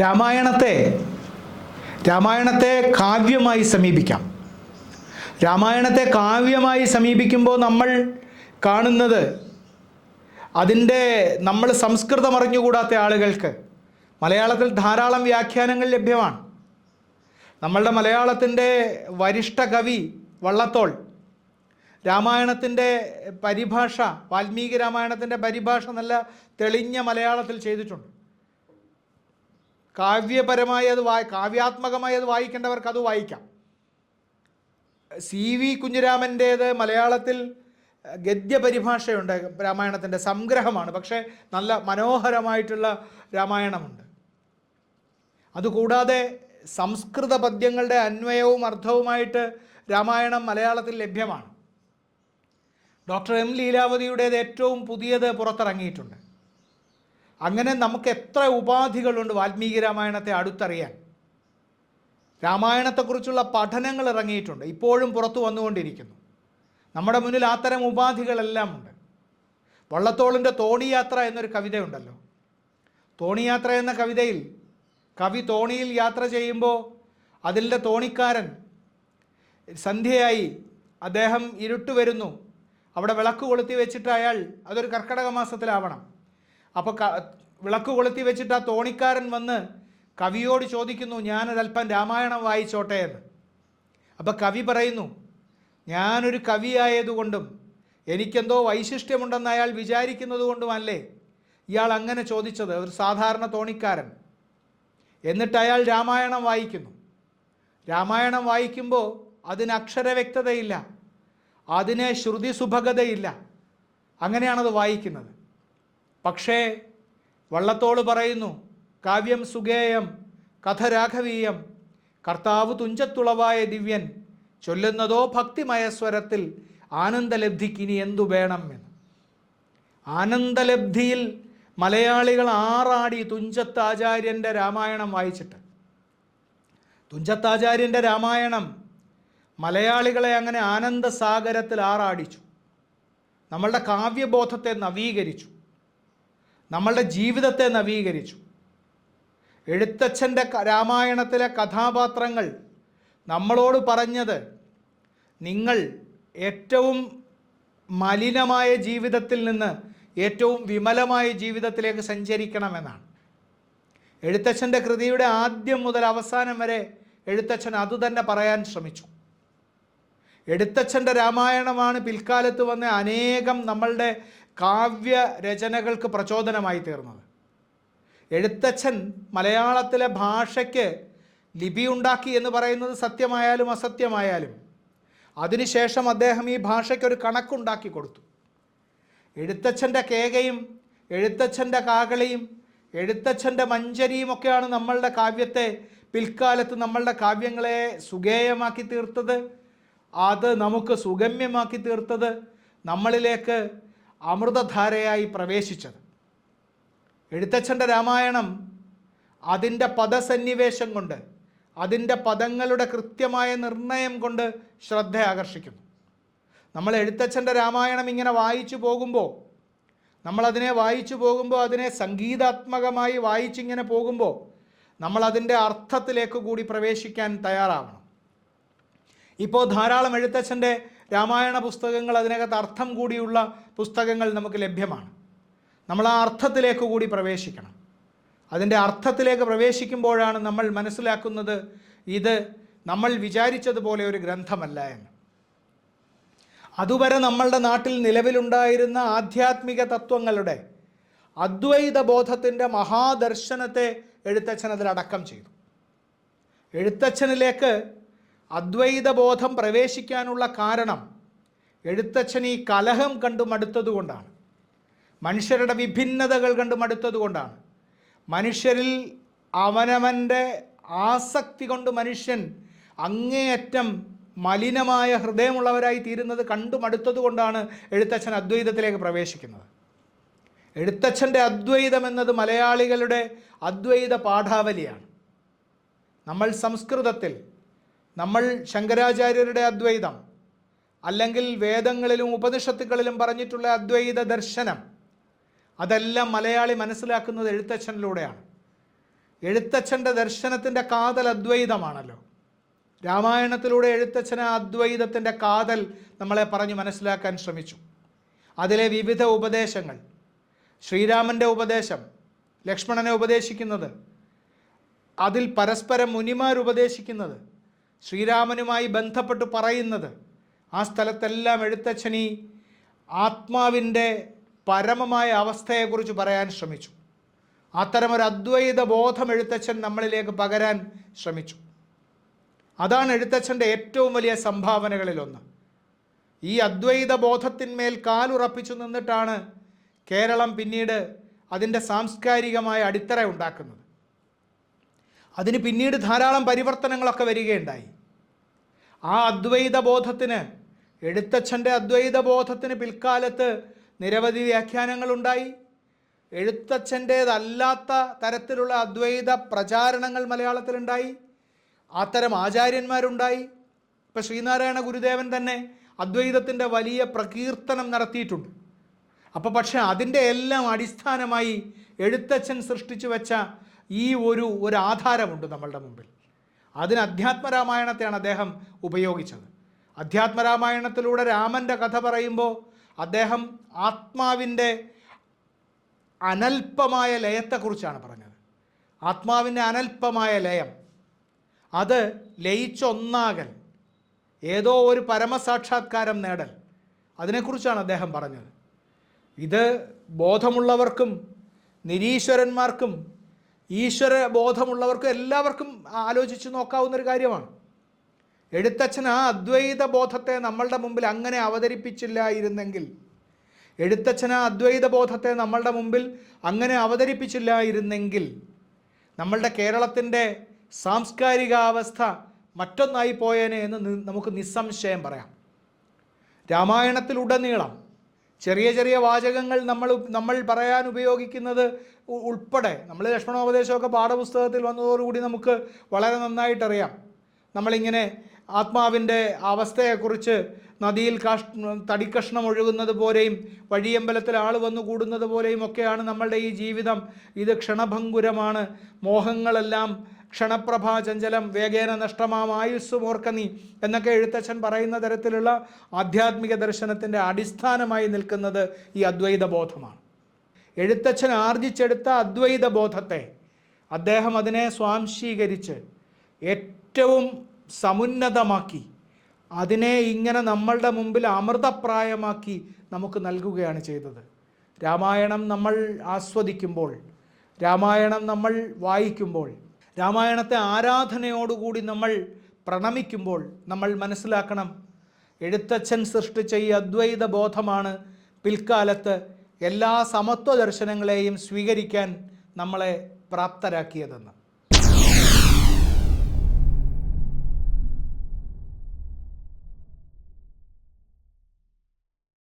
രാമായണത്തെ രാമായണത്തെ കാവ്യമായി സമീപിക്കാം. രാമായണത്തെ കാവ്യമായി സമീപിക്കുമ്പോൾ നമ്മൾ കാണുന്നത് അതിന്റെ നമ്മൾ സംസ്കൃതം അറിഞ്ഞുകൂടാത്ത ആളുകൾക്ക് മലയാളത്തിൽ ധാരാളം വ്യാഖ്യാനങ്ങൾ ലഭ്യമാണ്. നമ്മളുടെ മലയാളത്തിന്റെ വരിഷ്ഠ കവി വള്ളത്തോൾ രാമായണത്തിന്റെ പരിഭാഷ വാൽമീകി രാമായണത്തിന്റെ പരിഭാഷ നല്ല തെളിഞ്ഞ മലയാളത്തിൽ ചെയ്തിട്ടുണ്ട്. കാവ്യപരമായി അത് വായി കാവ്യാത്മകമായി അത് വായിക്കേണ്ടവർക്ക് അത് വായിക്കാം. സി വി കുഞ്ഞിരാമന്റേത് മലയാളത്തിൽ ഗദ്യ പരിഭാഷയുണ്ട് രാമായണത്തിന്റെ സംഗ്രഹമാണ്. പക്ഷേ നല്ല മനോഹരമായിട്ടുള്ള രാമായണമുണ്ട്. അതുകൂടാതെ സംസ്കൃത പദ്യങ്ങളുടെ അന്വയവും അർത്ഥവുമായിട്ട് രാമായണം മലയാളത്തിൽ ലഭ്യമാണ്. ഡോക്ടർ എം ലീലാവതിയുടേത് ഏറ്റവും പുതിയത് പുറത്തിറങ്ങിയിട്ടുണ്ട്. അങ്ങനെ നമുക്ക് എത്ര ഉപാധികളുണ്ട് വാൽമീകി രാമായണത്തെ അടുത്തറിയാൻ. രാമായണത്തെക്കുറിച്ചുള്ള പഠനങ്ങൾ ഇറങ്ങിയിട്ടുണ്ട്. ഇപ്പോഴും പുറത്തു വന്നുകൊണ്ടിരിക്കുന്നു. നമ്മുടെ മുന്നിൽ അത്തരം ഉപാധികളെല്ലാം ഉണ്ട്. വള്ളത്തോളിന്റെ തോണിയാത്ര എന്നൊരു കവിതയുണ്ടല്ലോ. തോണിയാത്ര എന്ന കവിതയിൽ കവി തോണിയിൽ യാത്ര ചെയ്യുമ്പോൾ അതിന്റെ തോണിക്കാരൻ സന്ധ്യയായി അദ്ദേഹം ഇരുട്ട് വരുന്നു. അവിടെ വിളക്ക് കൊളുത്തി വെച്ചിട്ട് അയാൾ അതൊരു കർക്കടക മാസത്തിലാവണം. അപ്പോൾ വിളക്ക് കൊളുത്തി വെച്ചിട്ട് ആ തോണിക്കാരൻ വന്ന് കവിയോട് ചോദിക്കുന്നു ഞാനൊരല്പം രാമായണം വായിച്ചോട്ടെ എന്ന്. അപ്പോൾ കവി പറയുന്നു ഞാനൊരു കവിയായതുകൊണ്ടും എനിക്കെന്തോ വൈശിഷ്ട്യമുണ്ടെന്ന് അയാൾ വിചാരിക്കുന്നത് കൊണ്ടുമല്ലേ ഇയാൾ അങ്ങനെ ചോദിച്ചത് ഒരു സാധാരണ തോണിക്കാരൻ. എന്നിട്ട് അയാൾ രാമായണം വായിക്കുന്നു. രാമായണം വായിക്കുമ്പോൾ അതിന് അക്ഷരവ്യക്തതയില്ല അതിന് ശ്രുതി സുഭഗതയില്ല. അങ്ങനെയാണത് വായിക്കുന്നത്. പക്ഷേ വള്ളത്തോൾ പറയുന്നു കാവ്യം സുഗേയം കഥ രാഘവീയം കർത്താവ് തുഞ്ചത്തുളവായ ദിവ്യൻ ചൊല്ലുന്നതോ ഭക്തിമയ സ്വരത്തിൽ ആനന്ദലബ്ധിക്ക് ഇനി എന്തു വേണം എന്ന്. ആനന്ദലബ്ധിയിൽ മലയാളികൾ ആറാടി തുഞ്ചത്താചാര്യന്റെ രാമായണം വായിച്ചിട്ട്. തുഞ്ചത്താചാര്യന്റെ രാമായണം മലയാളികളെ അങ്ങനെ ആനന്ദസാഗരത്തിൽ ആറാടിച്ചു. നമ്മളുടെ കാവ്യബോധത്തെ നവീകരിച്ചു. നമ്മളുടെ ജീവിതത്തെ നവീകരിച്ചു. എഴുത്തച്ഛന്റെ രാമായണത്തിലെ കഥാപാത്രങ്ങൾ നമ്മളോട് പറഞ്ഞത് നിങ്ങൾ ഏറ്റവും മലിനമായ ജീവിതത്തിൽ നിന്ന് ഏറ്റവും വിമലമായ ജീവിതത്തിലേക്ക് സഞ്ചരിക്കണമെന്നാണ്. എഴുത്തച്ഛന്റെ കൃതിയുടെ ആദ്യം മുതൽ അവസാനം വരെ എഴുത്തച്ഛൻ അതുതന്നെ പറയാൻ ശ്രമിച്ചു. എഴുത്തച്ഛന്റെ രാമായണമാണ് പിൽക്കാലത്ത് വന്ന അനേകം നമ്മളുടെ കാവ്യ രചനകൾക്ക് പ്രചോദനമായി തീർന്നത്. എഴുത്തച്ഛൻ മലയാളത്തിലെ ഭാഷയ്ക്ക് ലിപി ഉണ്ടാക്കി എന്ന് പറയുന്നത് സത്യമായാലും അസത്യമായാലും അതിനുശേഷം അദ്ദേഹം ഈ ഭാഷയ്ക്ക് ഒരു കണക്കുണ്ടാക്കി കൊടുത്തു. എഴുത്തച്ഛന്റെ കേകയും എഴുത്തച്ഛന്റെ കാകളിയും എഴുത്തച്ഛന്റെ മഞ്ചരിയും ഒക്കെയാണ് നമ്മളുടെ കാവ്യത്തെ പിൽക്കാലത്ത് നമ്മളുടെ കാവ്യങ്ങളെ സുഗേയമാക്കി തീർത്തത്. അത് നമുക്ക് സുഗമ്യമാക്കി തീർത്തത് നമ്മളിലേക്ക് അമൃതധാരയായി പ്രവേശിച്ചത്. എഴുത്തച്ഛന്റെ രാമായണം അതിന്റെ പദസന്നിവേശം കൊണ്ട് അതിന്റെ പദങ്ങളുടെ കൃത്യമായ നിർണയം കൊണ്ട് ശ്രദ്ധ ആകർഷിക്കുന്നു. നമ്മൾ എഴുത്തച്ഛന്റെ രാമായണം ഇങ്ങനെ വായിച്ചു പോകുമ്പോൾ നമ്മളതിനെ വായിച്ചു പോകുമ്പോൾ അതിനെ സംഗീതാത്മകമായി വായിച്ചിങ്ങനെ പോകുമ്പോൾ നമ്മൾ അതിന്റെ അർത്ഥത്തിലേക്ക് കൂടി പ്രവേശിക്കാൻ തയ്യാറാവണം. ഇപ്പോൾ ധാരാളം എഴുത്തച്ഛന്റെ രാമായണ പുസ്തകങ്ങൾ അതിനകത്ത് അർത്ഥം കൂടിയുള്ള പുസ്തകങ്ങൾ നമുക്ക് ലഭ്യമാണ്. നമ്മൾ ആ അർത്ഥത്തിലേക്ക് കൂടി പ്രവേശിക്കണം. അതിന്റെ അർത്ഥത്തിലേക്ക് പ്രവേശിക്കുമ്പോഴാണ് നമ്മൾ മനസ്സിലാക്കുന്നത് ഇത് നമ്മൾ വിചാരിച്ചതുപോലെ ഒരു ഗ്രന്ഥമല്ല എന്ന്. അതുവരെ നമ്മളുടെ നാട്ടിൽ നിലവിലുണ്ടായിരുന്ന ആധ്യാത്മിക തത്വങ്ങളുടെ അദ്വൈത ബോധത്തിന്റെ മഹാദർശനത്തെ എഴുത്തച്ഛൻ അതിലടക്കം ചെയ്തു. എഴുത്തച്ഛനിലേക്ക് അദ്വൈത ബോധം പ്രവേശിക്കാനുള്ള കാരണം എഴുത്തച്ഛൻ ഈ കലഹം കണ്ടു മടുത്തതുകൊണ്ടാണ് മനുഷ്യരുടെ വിഭിന്നതകൾ കണ്ടു മടുത്തതുകൊണ്ടാണ് മനുഷ്യരിൽ അവനവന്റെ ആസക്തി കൊണ്ട് മനുഷ്യൻ അങ്ങേയറ്റം മലിനമായ ഹൃദയമുള്ളവരായി തീരുന്നത് കണ്ടു മടുത്തതുകൊണ്ടാണ് എഴുത്തച്ഛൻ അദ്വൈതത്തിലേക്ക് പ്രവേശിക്കുന്നത്. എഴുത്തച്ഛന്റെ അദ്വൈതം എന്നത് മലയാളികളുടെ അദ്വൈത പാഠാവലിയാണ്. നമ്മൾ സംസ്കൃതത്തിൽ നമ്മൾ ശങ്കരാചാര്യരുടെ അദ്വൈതം അല്ലെങ്കിൽ വേദങ്ങളിലും ഉപനിഷത്തുകളിലും പറഞ്ഞിട്ടുള്ള അദ്വൈത ദർശനം അതെല്ലാം മലയാളി മനസ്സിലാക്കുന്നത് എഴുത്തച്ഛനിലൂടെയാണ്. എഴുത്തച്ഛന്റെ ദർശനത്തിന്റെ കാതൽ അദ്വൈതമാണല്ലോ. രാമായണത്തിലൂടെ എഴുത്തച്ഛന് അദ്വൈതത്തിന്റെ കാതൽ നമ്മളെ പറഞ്ഞു മനസ്സിലാക്കാൻ ശ്രമിച്ചു. അതിലെ വിവിധ ഉപദേശങ്ങൾ ശ്രീരാമന്റെ ഉപദേശം ലക്ഷ്മണനെ ഉപദേശിക്കുന്നത് അതിൽ പരസ്പരം മുനിമാർ ഉപദേശിക്കുന്നത് ശ്രീരാമനുമായി ബന്ധപ്പെട്ട് പറയുന്നത് ആ സ്ഥലത്തെല്ലാം എഴുത്തച്ഛനി ആത്മാവിന്റെ പരമമായ അവസ്ഥയെക്കുറിച്ച് പറയാൻ ശ്രമിച്ചു. അത്തരമൊരു അദ്വൈത ബോധം എഴുത്തച്ഛൻ നമ്മളിലേക്ക് പകരാൻ ശ്രമിച്ചു. അതാണ് എഴുത്തച്ഛന്റെ ഏറ്റവും വലിയ സംഭാവനകളിലൊന്ന്. ഈ അദ്വൈത ബോധത്തിന്മേൽ കാലുറപ്പിച്ചു നിന്നിട്ടാണ് കേരളം പിന്നീട് അതിന്റെ സാംസ്കാരികമായ അടിത്തറ ഉണ്ടാക്കുന്നത്. അതിന് പിന്നീട് ധാരാളം പരിവർത്തനങ്ങളൊക്കെ വരികയുണ്ടായി. ആ അദ്വൈത ബോധത്തിന് എഴുത്തച്ഛന്റെ അദ്വൈത ബോധത്തിന് പിൽക്കാലത്ത് നിരവധി വ്യാഖ്യാനങ്ങളുണ്ടായി. എഴുത്തച്ഛന്റേതല്ലാത്ത തരത്തിലുള്ള അദ്വൈത പ്രചാരണങ്ങൾ മലയാളത്തിലുണ്ടായി. അത്തരം ആചാര്യന്മാരുണ്ടായി. ഇപ്പം ശ്രീനാരായണ ഗുരുദേവൻ തന്നെ അദ്വൈതത്തിന്റെ വലിയ പ്രകീർത്തനം നടത്തിയിട്ടുണ്ട്. അപ്പോൾ പക്ഷേ അതിന്റെ എല്ലാം അടിസ്ഥാനമായി എഴുത്തച്ഛൻ സൃഷ്ടിച്ചു വെച്ച ഈ ഒരു ഒരു ആധാരമുണ്ട് നമ്മളുടെ മുമ്പിൽ. അതിന് അധ്യാത്മരാമായണത്തെയാണ് അദ്ദേഹം ഉപയോഗിച്ചത്. അധ്യാത്മരാമായണത്തിലൂടെ രാമന്റെ കഥ പറയുമ്പോൾ അദ്ദേഹം ആത്മാവിന്റെ അനൽപമായ ലയത്തെക്കുറിച്ചാണ് പറഞ്ഞത്. ആത്മാവിന്റെ അനൽപമായ ലയം. അത് ലയിച്ചൊന്നാകൽ. ഏതോ ഒരു പരമസാക്ഷാത്കാരം നേടൽ. അതിനെക്കുറിച്ചാണ് അദ്ദേഹം പറഞ്ഞത്. ഇത് ബോധമുള്ളവർക്കും നിരീശ്വരന്മാർക്കും ഈശ്വര ബോധമുള്ളവർക്കും എല്ലാവർക്കും ആലോചിച്ച് നോക്കാവുന്ന ഒരു കാര്യമാണ്. എഴുത്തച്ഛൻ ആ അദ്വൈത ബോധത്തെ നമ്മളുടെ മുമ്പിൽ അങ്ങനെ അവതരിപ്പിച്ചില്ലായിരുന്നെങ്കിൽ എഴുത്തച്ഛൻ ആ അദ്വൈത ബോധത്തെ നമ്മളുടെ മുമ്പിൽ അങ്ങനെ അവതരിപ്പിച്ചില്ലായിരുന്നെങ്കിൽ നമ്മളുടെ കേരളത്തിന്റെ സാംസ്കാരികാവസ്ഥ മറ്റൊന്നായി പോയേനെ എന്ന് നമുക്ക് നിസ്സംശയം പറയാം. രാമായണത്തിലുടനീളം ചെറിയ ചെറിയ വാചകങ്ങൾ നമ്മൾ നമ്മൾ പറയാൻ ഉപയോഗിക്കുന്നത് ഉൾപ്പെടെ. നമ്മൾ ലക്ഷ്മണോപദേശമൊക്കെ പാഠപുസ്തകത്തിൽ വന്നതോടുകൂടി നമുക്ക് വളരെ നന്നായിട്ടറിയാം. നമ്മളിങ്ങനെ ആത്മാവിന്റെ അവസ്ഥയെക്കുറിച്ച് നദിയിൽ കാഷ് തടിക്കഷ്ണം ഒഴുകുന്നത് പോലെയും വഴിയമ്പലത്തിൽ ആൾ വന്നു കൂടുന്നത് പോലെയും ഒക്കെയാണ് നമ്മളുടെ ഈ ജീവിതം. ഇത് ക്ഷണഭങ്കുരമാണ്. മോഹങ്ങളെല്ലാം ക്ഷണപ്രഭാ ചഞ്ചലം വേഗേന നഷ്ടമാം ആയുസ് ഓർക്ക നീ എന്നൊക്കെ എഴുത്തച്ഛൻ പറയുന്ന തരത്തിലുള്ള ആധ്യാത്മിക ദർശനത്തിന്റെ അടിസ്ഥാനമായി നിൽക്കുന്നത് ഈ അദ്വൈത ബോധമാണ് എഴുത്തച്ഛൻ ആർജിച്ചെടുത്ത അദ്വൈത ബോധത്തെ അദ്ദേഹം അതിനെ സ്വാംശീകരിച്ച് ഏറ്റവും സമുന്നതമാക്കി അതിനെ ഇങ്ങനെ നമ്മളുടെ മുമ്പിൽ അമൃതപ്രായമാക്കി നമുക്ക് നൽകുകയാണ് ചെയ്തത്. രാമായണം നമ്മൾ ആസ്വദിക്കുമ്പോൾ രാമായണം നമ്മൾ വായിക്കുമ്പോൾ രാമായണത്തെ ആരാധനയോടുകൂടി നമ്മൾ പ്രണമിക്കുമ്പോൾ നമ്മൾ മനസ്സിലാക്കണം. എഴുത്തച്ഛൻ സൃഷ്ടിച്ച ഈ അദ്വൈത ബോധമാണ് പിൽക്കാലത്ത് എല്ലാ സമത്വ ദർശനങ്ങളെയും സ്വീകരിക്കാൻ നമ്മളെ പ്രാപ്തരാക്കിയതെന്ന്.